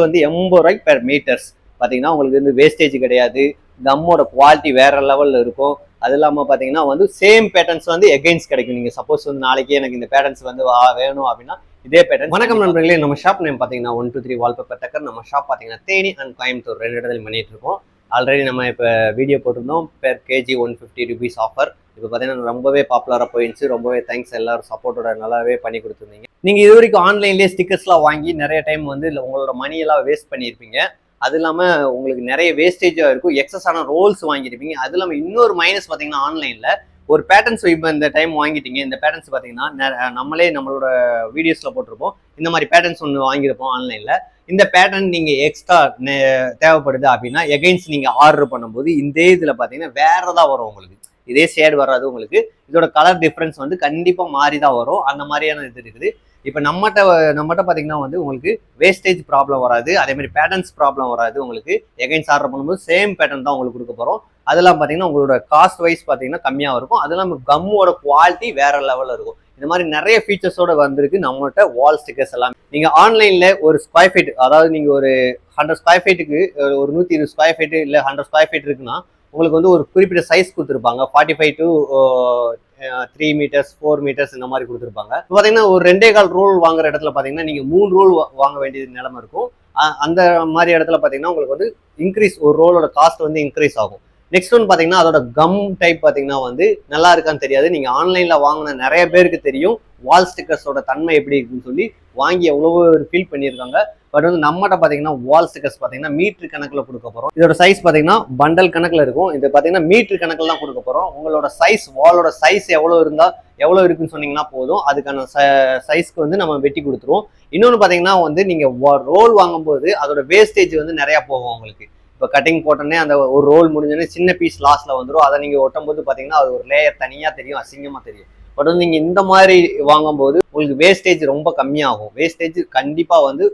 வந்து எண்பது ரூபாய்க்கு பெர் மீட்டர்ஸ் பார்த்தீங்கன்னா உங்களுக்கு வந்து வேஸ்டேஜ் கிடையாது. கம்மோட குவாலிட்டி வேற லெவலில் இருக்கும். அது இல்லாமல் பார்த்தீங்கன்னா வந்து சேம் பேட்டர்ன்ஸ் வந்து எகைன்ஸ் கிடைக்கும். நீங்கள் சப்போஸ் வந்து நாளைக்கே எனக்கு இந்த பேட்டர்ன்ஸ் வந்து வா- வேணும் அப்படின்னா இதே பேட்டர்ன் வணக்கம் நண்பர்களே நம்ம ஷாப் நேம் பார்த்தீங்கன்னா one two three wallpaper decor நம்ம ஷாப் பார்த்தீங்கன்னா தேனி அண்ட் கோயம்புத்தூர். ரெண்டு இடத்துல பண்ணிட்டு இருக்கோம். ஆல்ரெடி நம்ம இப்போ வீடியோ போட்டிருந்தோம். Per KG one fifty rupees offer இப்போ பார்த்தீங்கன்னா ரொம்பவே பாப்புலராக போயிடுச்சு. ரொம்பவே தேங்க்ஸ் எல்லாரும் சப்போர்ட்டோட நல்லாவே பண்ணி கொடுத்துருந்தீங்க. நீங்கள் இது வரைக்கும் ஆன்லைன்லேயே ஸ்டிக்கர்ஸ்லாம் வாங்கி நிறைய டைம் வந்து இல்லை உங்களோட மணியெல்லாம் வேஸ்ட் பண்ணியிருப்பீங்க. அது இல்லாமல் உங்களுக்கு நிறைய வேஸ்டேஜாக இருக்கும். எக்ஸஸான ரோல்ஸ் வாங்கியிருப்பீங்க. அது இல்லாமல் இன்னொரு மைனஸ் பார்த்தீங்கன்னா ஆன்லைனில் ஒரு பேட்டர்ன்ஸ் இப்போ இந்த டைம் வாங்கிட்டீங்க. இந்த பேட்டர்ன்ஸ் பார்த்தீங்கன்னா நெ- நம்மளே நம்மளோட வீடியோஸில் போட்டிருப்போம். இந்த மாதிரி பேட்டர்ன்ஸ் ஒன்று வாங்கியிருப்போம் ஆன்லைனில் இந்த பேட்டர்ன் நீங்கள் எக்ஸ்ட்ரா தேவைப்படுது அப்படின்னா எகைன்ஸ் நீங்கள் ஆர்டர் பண்ணும்போது இந்த இதில் பார்த்தீங்கன்னா வேறதா தான் வரும் உங்களுக்கு. இதே ஷேட் வராது உங்களுக்கு. இதோட கலர் டிஃப்ரென்ஸ் வந்து கண்டிப்பாக மாறி தான் வரும். அந்த மாதிரியான இது இருக்குது. இப்போ நம்மகிட்ட நம்மகிட்ட பார்த்தீங்கன்னா வந்து உங்களுக்கு வேஸ்டேஜ் ப்ராப்ளம் வராது. அதே மாதிரி பேட்டர்ன்ஸ் ப்ராப்ளம் வராது உங்களுக்கு. எகைன்ஸ் ஆர்டர் பண்ணும்போது சேம் பேட்டர்ன் தான் உங்களுக்கு கொடுக்க போகிறோம் அதெல்லாம் பார்த்தீங்கன்னா உங்களோட காஸ்ட் வைஸ் பார்த்தீங்கன்னா கம்மியாக இருக்கும். அதெல்லாம் இல்லாமல் கம்மோட குவாலிட்டி வேற லெவலில் இருக்கும். இந்த மாதிரி நிறைய ஃபீச்சர்ஸோட வந்திருக்கு நம்மகிட்ட வால் ஸ்டிக்கர்ஸ் எல்லாம். நீங்கள் ஆன்லைனில் ஒரு ஸ்கொயர் ஃபீட் அதாவது நீங்கள் ஒரு ஹண்ட்ரட் ஸ்கொயர் ஃபீட்டுக்கு ஒரு நூற்றி இருபது ஸ்கொயர் ஃபீட் இல்லை ஹண்ட்ரட் ஸ்கொயர் ஃபீட் இருக்குன்னா உங்களுக்கு வந்து ஒரு குறிப்பிட்ட சைஸ் கொடுத்துருப்பாங்க. Forty five to three metres four metres இந்த மாதிரி கொடுத்துருப்பாங்க. இப்போ பார்த்தீங்கன்னா ஒரு ரெண்டே கால் ரோல் வாங்குற இடத்துல பார்த்தீங்கன்னா நீங்கள் மூணு ரோல் வாங்க வேண்டிய நிலமை இருக்கும். அந்த மாதிரி இடத்துல பார்த்தீங்கன்னா உங்களுக்கு வந்து இன்க்ரீஸ் ஒரு ரோலோட காஸ்ட் வந்து இன்க்ரீஸ் ஆகும். நெக்ஸ்ட் ஒன் பார்த்தீங்கன்னா அதோட கம் டைப் பார்த்தீங்கன்னா வந்து நல்லா இருக்கான்னு தெரியாது. நீங்கள் ஆன்லைனில் வாங்கின நிறைய பேருக்கு தெரியும். வால் ஸ்டிக்கர்ஸோட தன்மை எப்படி இருக்குன்னு சொல்லி வாங்கி எவ்வளோ ஃபீல் பண்ணியிருக்காங்க. பட் வந்து நம்மகிட்ட பார்த்தீங்கன்னா வால் ஸ்டிக்கர்ஸ் பார்த்தீங்கன்னா மீட்டர் கணக்கில் கொடுக்க போகிறோம் இதோட சைஸ் பார்த்தீங்கன்னா பண்டல் கணக்கில் இருக்கும். இது பார்த்தீங்கன்னா மீட்டர் கணக்கில் தான் கொடுக்க போகிறோம் உங்களோட சைஸ் வாலோட சைஸ் எவ்வளோ இருந்தால் எவ்வளோ இருக்குன்னு சொன்னீங்கன்னா போதும். அதுக்கான சைஸ்க்கு வந்து நம்ம வெட்டி கொடுத்துருவோம். இன்னொன்று பார்த்தீங்கன்னா வந்து நீங்கள் ரோல் வாங்கும்போது அதோட வேஸ்டேஜ் வந்து நிறையா போகும் உங்களுக்கு. இப்போ கட்டிங் போட்டோன்னே அந்த ஒரு ரோல் முடிஞ்சோடனே சின்ன பீஸ் லாஸ்ட்ல வந்துடும் அதை நீங்கள் ஒட்டும் போது பார்த்தீங்கன்னா அது ஒரு லேயர் தனியாக தெரியும் அசிங்கமாக தெரியும். பட் வந்து நீங்கள் இந்த மாதிரி வாங்கும்போது உங்களுக்கு வேஸ்டேஜ் ரொம்ப கம்மியாகும். வேஸ்டேஜ் கண்டிப்பாக வந்து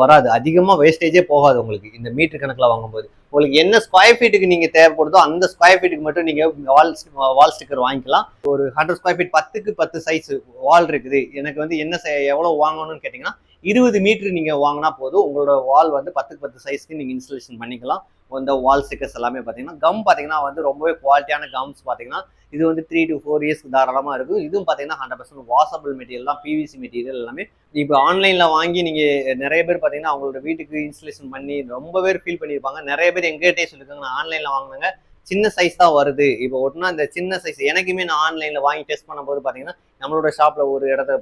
வராது. அதிகமாக வேஸ்டேஜே போகாது உங்களுக்கு. இந்த மீட்டர் கணக்கில் வாங்கும்போது. உங்களுக்கு என்ன ஸ்கொயர் ஃபீட்டுக்கு நீங்கள் தேவைப்படுதோ அந்த ஸ்கொயர் ஃபீட்டுக்கு மட்டும் நீங்கள் வால் வால் ஸ்டிக்கர் வாங்கிக்கலாம். ஒரு ஹண்ட்ரட் ஸ்கொயர் ஃபீட் பத்துக்கு பத்து சைஸ் வால் இருக்குது. எனக்கு வந்து என்ன எவ்வளோ வாங்கணும்னு கேட்டிங்கன்னா இருபது மீட்டர் நீங்கள் வாங்கினா போதும். உங்களோட வால் வந்து பத்துக்கு பத்து சைஸ்க்கு நீங்கள் இன்ஸ்டலேஷன் பண்ணிக்கலாம். இந்த வால் ஸ்டிக்கர்ஸ் எல்லாமே பார்த்தீங்கன்னா கம் பார்த்தீங்கன்னா வந்து ரொம்பவே குவாலிட்டியான கம்ஸ் பார்த்தீங்கன்னா இது வந்து த்ரீ டு ஃபோர் இயர்ஸ்க்கு தாராளமாக இருக்கும். இதுவும் பார்த்தீங்கன்னா ஹண்ட்ரட் பர்சன்ட் வாஷபிள் மெட்டீரியல் தான் பிவிசி மெட்டீரியல் எல்லாமே. இப்போ ஆன்லைனில் வாங்கி நீங்கள் நிறைய பேர் பார்த்தீங்கன்னா அவங்களோட வீட்டுக்கு இன்ஸ்டலேஷன் பண்ணி ரொம்ப பேர் ஃபீல் பண்ணியிருப்பாங்க நிறைய பேர் எங்கிட்டே சொல்லியிருக்காங்க நான் ஆன்லைனில் வாங்கினாங்க சின்ன சைஸ் தான் வருது. இப்போ ஒட்டுனா இந்த சின்ன சைஸ் எனக்குமே நான் ஆன்லைனில் வாங்கி டெஸ்ட் பண்ணும்போது பார்த்தீங்கன்னா நம்மளோட ஷாப்பில் ஒரு இடத்த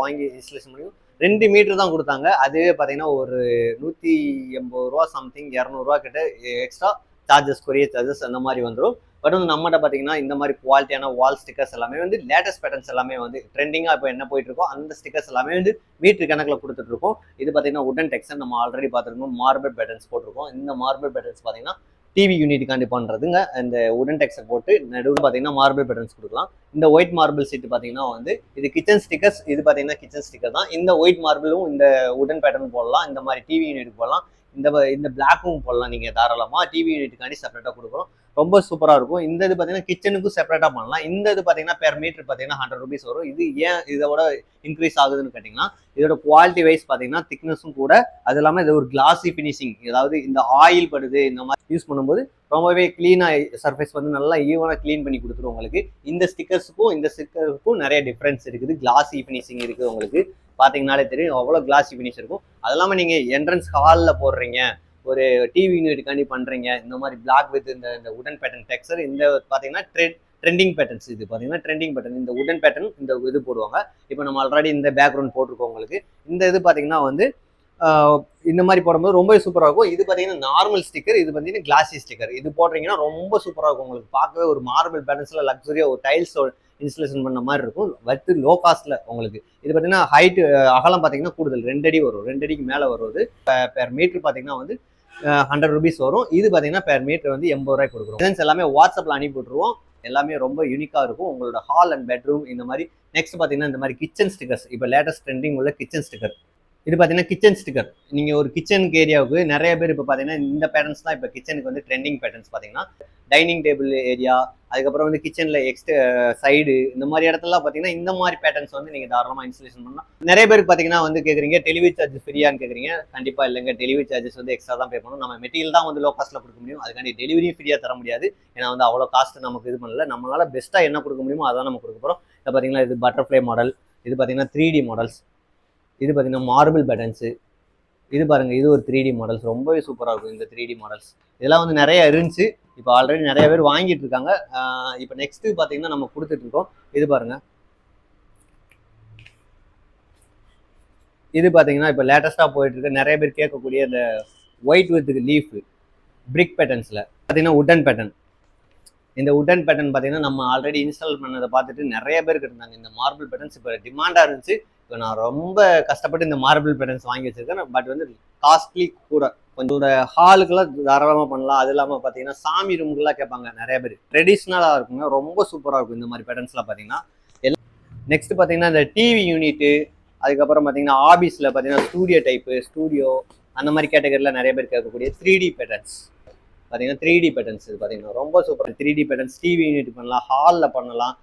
வாங்கி இன்ஸ்டலேஷன் பண்ணி ரெண்டு மீட்டர் தான் கொடுத்தாங்க. அதுவே பார்த்தீங்கன்னா ஒரு நூற்றி எண்பது ரூபா சம்திங் இரநூறுவா கிட்ட எக்ஸ்ட்ரா சார்ஜஸ் கொரிய சார்ஜஸ் அந்த மாதிரி வந்துடும் பட் வந்து நம்மகிட்ட பார்த்தீங்கன்னா இந்த மாதிரி குவாலிட்டியான வால் ஸ்டிக்கர்ஸ் எல்லாமே வந்து லேட்டஸ்ட் பேட்டர்ன்ஸ் எல்லாமே வந்து ட்ரெண்டிங்காக இப்போ என்ன போயிட்டு இருக்கோ அந்த ஸ்டிக்கர்ஸ் எல்லாமே வந்து மீட்டர் கணக்கில் கொடுத்துட்டு இருக்கோம். இது பார்த்தீங்கன்னா உடன் டெக்ஸ்டன் நம்ம ஆல்ரெடி பார்த்துருக்கோம் மார்பிள் பேட்டர்ன்ஸ் போட்டிருக்கோம். இந்த மார்பிள் பேட்டர்ன்ஸ் பார்த்தீங்கன்னா டிவி யூனிட்டுக்காண்டி பண்ணுறதுங்க இந்த உடன் டெக்ஸை போட்டு நடுவில் பார்த்தீங்கன்னா மார்பிள் பேட்டர்ன்ஸ் கொடுக்கலாம். இந்த ஒயிட் மார்பிள் சீட்டு பார்த்தீங்கன்னா வந்து இது கிச்சன் ஸ்டிக்கர்ஸ் இது பார்த்தீங்கன்னா கிச்சன் ஸ்டிக்கர் தான். இந்த ஒயிட் மார்பிளும் இந்த உடன் பேட்டர்ன் போடலாம். இந்த மாதிரி டிவி யூனிட் போடலாம். இந்த இந்த பிளாக்கும் போடலாம் நீங்கள் தாராளமாக டிவி யூனிட்டுக்காண்டி செப்பரேட்டாக கொடுக்குறோம் ரொம்ப சூப்பராக இருக்கும். இந்த இது பார்த்தீங்கன்னா கிச்சனுக்கும் செப்பரேட்டாக பண்ணலாம். இந்த இது பார்த்தீங்கன்னா பெர் மீட்டர் பார்த்தீங்கன்னா ஹண்ட்ரட் ருபீஸ் வரும். இது ஏன் இதோட இன்க்ரீஸ் ஆகுதுன்னு கேட்டிங்கன்னா இதோட குவாலிட்டி வைஸ் பார்த்தீங்கன்னா திக்னஸும் கூட அது இல்லாமல் இது ஒரு கிளாஸி ஃபினிஷிங் அதாவது இந்த ஆயில் படுது இந்த மாதிரி யூஸ் பண்ணும்போது ரொம்பவே க்ளீனாக சர்ஃபேஸ் வந்து நல்லா ஈவனாக க்ளீன் பண்ணி கொடுத்துரும் உங்களுக்கு. இந்த ஸ்டிக்கர்ஸுக்கும் இந்த ஸ்டிக்கருக்கும் நிறைய டிஃப்ரென்ஸ் இருக்குது. கிளாஸி ஃபினிஷிங் இருக்குது உங்களுக்கு. பார்த்தீங்கனாலே தெரியும். அவ்வளோ கிளாஸி ஃபினிஷ் இருக்கும். அது இல்லாமல் நீங்கள் என்ட்ரன்ஸ் ஹாலில் போடுறீங்க. ஒரு டிவி யூனிட்டுக்காண்டி பண்ணுறீங்க இந்த மாதிரி பிளாக் வித் இந்த இந்த உடன் பேட்டர்ன் டெக்ஸ்டர் இந்த பார்த்தீங்கன்னா ட்ரெட் ட்ரெண்டிங் பேட்டர்ன்ஸ் இது. பார்த்தீங்கன்னா ட்ரெண்டிங் பேட்டர்ன் இந்த உடன் பேட்டர்ன் இந்த இது போடுவாங்க. இப்போ நம்ம ஆல்ரெடி இந்த பேக்ரவுண்ட் போட்டிருக்கோம் உங்களுக்கு. இந்த இது பார்த்தீங்கன்னா வந்து இந்த மாதிரி போடும்போது ரொம்ப சூப்பராக இருக்கும். இது பார்த்தீங்கன்னா நார்மல் ஸ்டிக்கர் இது பார்த்தீங்கன்னா கிளாசி ஸ்டிக்கர் இது போடுறீங்கன்னா ரொம்ப சூப்பராக இருக்கும் உங்களுக்கு. பார்க்கவே ஒரு மார்பிள் பேட்டர்ன்ஸில் லக்ஸரியாக ஒரு டைல்ஸ் இன்ஸ்டலேஷன் பண்ண மாதிரி இருக்கும். வத்து லோ காஸ்ட்டில் உங்களுக்கு. இது பார்த்தீங்கன்னா ஹைட் அகலம் பார்த்தீங்கன்னா கூடுதல். ரெண்டு அடி வரும். ரெண்டு அடிக்கு மேலே வருவது பெர் மீட்டர் பார்த்தீங்கன்னா வந்து ஹண்ட்ரட் ருபீஸ் வரும். இது பார்த்தீங்கன்னா பெர் மீட்டர் வந்து எண்பது ரூபாய் கொடுக்குறோம். எல்லாமே வாட்ஸ்அப்பில் அனுப்பி விட்ருவோம் எல்லாமே ரொம்ப யூனிக்காக இருக்கும். உங்களோட ஹால் அண்ட் பெட்ரூம் இந்த மாதிரி நெக்ஸ்ட் பார்த்தீங்கன்னா இந்த மாதிரி கிச்சன் ஸ்டிக்கர்ஸ் இப்போ லேட்டஸ்ட் ட்ரெண்டிங் உள்ள கிச்சன் ஸ்டிக்கர் இது பார்த்தீங்கன்னா கிச்சன் ஸ்டிக்கர் நீங்கள் ஒரு கிச்சனுக்கு ஏரியாவுக்கு நிறைய பேர் இப்போ பார்த்தீங்கன்னா இந்த பேட்டர்ன்ஸ் தான் இப்போ கிச்சனுக்கு வந்து ட்ரெண்டிங் பேட்டர்ன்ஸ் பார்த்தீங்கன்னா டைனிங் டேபிள் ஏரியா அதுக்கப்புறம் வந்து கிச்சனில் எக்ஸ்ட் சைடு இந்த மாதிரி இடத்துலலாம் பார்த்தீங்கன்னா இந்த மாதிரி பேட்டர்ன்ஸ் வந்து நீங்கள் தாராளமாக இன்ஸ்டலேஷன் பண்ணலாம். நிறைய பேருக்கு பார்த்தீங்கன்னா வந்து கேட்குறீங்க டெலிவரி சார்ஜ் ஃப்ரீயான்னு கேட்குறீங்க கண்டிப்பாக இல்லைங்க டெலிவரி சார்ஜஸ் வந்து எக்ஸ்ட்ரா தான் பே பண்ணணும். நம்ம மெட்டீரியல் தான் வந்து லோ காஸ்ட்டில் கொடுக்க முடியும். அதுக்காண்டி டெலிவரியும் ஃப்ரீயாக தர முடியாது. ஏன்னா வந்து அவ்வளோ காஸ்ட் நமக்கு இது பண்ணல. நம்மளால் பெஸ்ட்டாக என்ன கொடுக்க முடியுமோ அதான் நம்ம கொடுக்க போகிறோம் இப்போ பார்த்தீங்கன்னா இது பட்டர்ஃப்ளை மாடல் இது பார்த்தீங்கன்னா த்ரீ டி மாடல்ஸ் இது பார்த்தீங்கன்னா மார்பிள் பட்டன்ஸு இது பாருங்கள் இது ஒரு த்ரீ டி மாடல்ஸ் ரொம்பவே சூப்பராக இருக்கும் இந்த த்ரீ டி மாடல்ஸ் இதெல்லாம் வந்து நிறைய இருந்துச்சு. இப்போ ஆல்ரெடி நிறைய பேர் வாங்கிட்டு இருக்காங்க. இப்போ நெக்ஸ்ட்டு பார்த்தீங்கன்னா நம்ம கொடுத்துட்டு இருக்கோம். இது பாருங்கள் இது பார்த்தீங்கன்னா இப்போ லேட்டஸ்ட்டாக போயிட்டு இருக்க. நிறைய பேர் கேட்கக்கூடிய இந்த ஒயிட் வித் லீஃப் பிரிக் பேட்டர்ன்ஸில் பார்த்தீங்கன்னா உட்டன் பேட்டர்ன் இந்த உட்டன் பேட்டர்ன் பார்த்தீங்கன்னா நம்ம ஆல்ரெடி இன்ஸ்டால் பண்ணதை பார்த்துட்டு நிறைய பேருக்கு இருந்தாங்க. இந்த மார்பிள் பேட்டர்ன்ஸ் இப்போ டிமாண்டாக இருந்துச்சு. இப்போ நான் ரொம்ப கஷ்டப்பட்டு இந்த மார்பிள் பேட்டர்ன்ஸ் வாங்கி வச்சிருக்கேன். பட் வந்து காஸ்ட்லி கூட. கொஞ்சம் ஒரு ஹாலுக்கெல்லாம் தாராளமாக பண்ணலாம். அது இல்லாமல் பார்த்தீங்கன்னா சாமி ரூமுக்கெல்லாம் கேட்பாங்க நிறைய பேர். ட்ரெடிஷ்னலாக இருக்குங்க. ரொம்ப சூப்பராக இருக்கும் இந்த மாதிரி பேட்டர்ன்ஸ்லாம் பார்த்தீங்கன்னா எல்லாம் நெக்ஸ்ட் பார்த்தீங்கன்னா இந்த டிவி யூனிட்டு அதுக்கப்புறம் பார்த்தீங்கன்னா ஆபீஸில் பார்த்தீங்கன்னா ஸ்டூடியோ டைப்பு ஸ்டூடியோ அந்த மாதிரி கேட்டகரியில் நிறைய பேர் கேட்கக்கூடிய த்ரீ டி பேட்டர்ன்ஸ் பார்த்தீங்கன்னா த்ரீ டி பேட்டர்ன்ஸ் இது பார்த்தீங்கன்னா ரொம்ப super three D patterns TV unit பண்ணலாம் ஹாலில் பண்ணலாம்.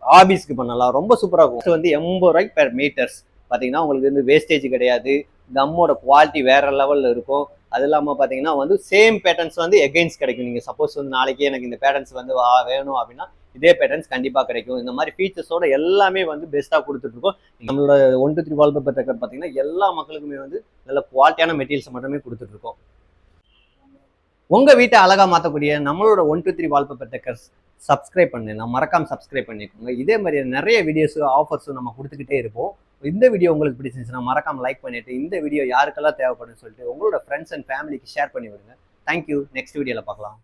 ஆபீஸ்க்கு பண்ணலாம். ரொம்ப சூப்பராக இருக்கும். வந்து எண்பது ரூபாய்க்கு பெர் மீட்டர்ஸ் பார்த்தீங்கன்னா உங்களுக்கு வந்து வேஸ்டேஜ் கிடையாது. கம்மோட குவாலிட்டி வேற லெவலில் இருக்கும். அது இல்லாமல் பார்த்தீங்கன்னா வந்து சேம் பேட்டர்ன்ஸ் வந்து எகெயின்ஸ் கிடைக்கும். நீங்கள் சப்போஸ் வந்து நாளைக்கு எனக்கு இந்த பேட்டர்ன்ஸ் வந்து வா- வேணும் அப்படின்னா இதே பேட்டர்ன்ஸ் கண்டிப்பாக கிடைக்கும். இந்த மாதிரி ஃபீச்சர்ஸோட எல்லாமே வந்து பெஸ்ட்டாக கொடுத்துட்ருக்கோம் நம்மளோட one two three wallpaper decor பார்த்தீங்கன்னா எல்லா மக்களுக்குமே வந்து நல்ல குவாலிட்டியான மெட்டீரியல்ஸ் மட்டுமே கொடுத்துட்ருக்கோம் உங்கள் வீட்டை அழகா மாற்றக்கூடிய நம்மளோட one two three wallpaper decors subscribe பண்ணு. நான் சப்ஸ்கிரைப் பண்ணிக்கோங்க. இதே மாதிரி நிறைய வீடியோஸும் ஆஃபர்ஸும் நம்ம கொடுத்துக்கிட்டே இருப்போம். இந்த வீடியோ உங்களுக்கு பிடிச்சிருந்துச்சுன்னா மறக்காமல் லைக் பண்ணிவிட்டு இந்த வீடியோ யாருக்கெல்லாம் தேவைப்படும்னு சொல்லிட்டு உங்களோட ஃப்ரெண்ட்ஸ் அண்ட் ஃபேமிலிக்கு ஷேர் பண்ணி விடுங்க. தேங்க்யூ நெக்ஸ்ட் வீடியோவில் பார்க்கலாம்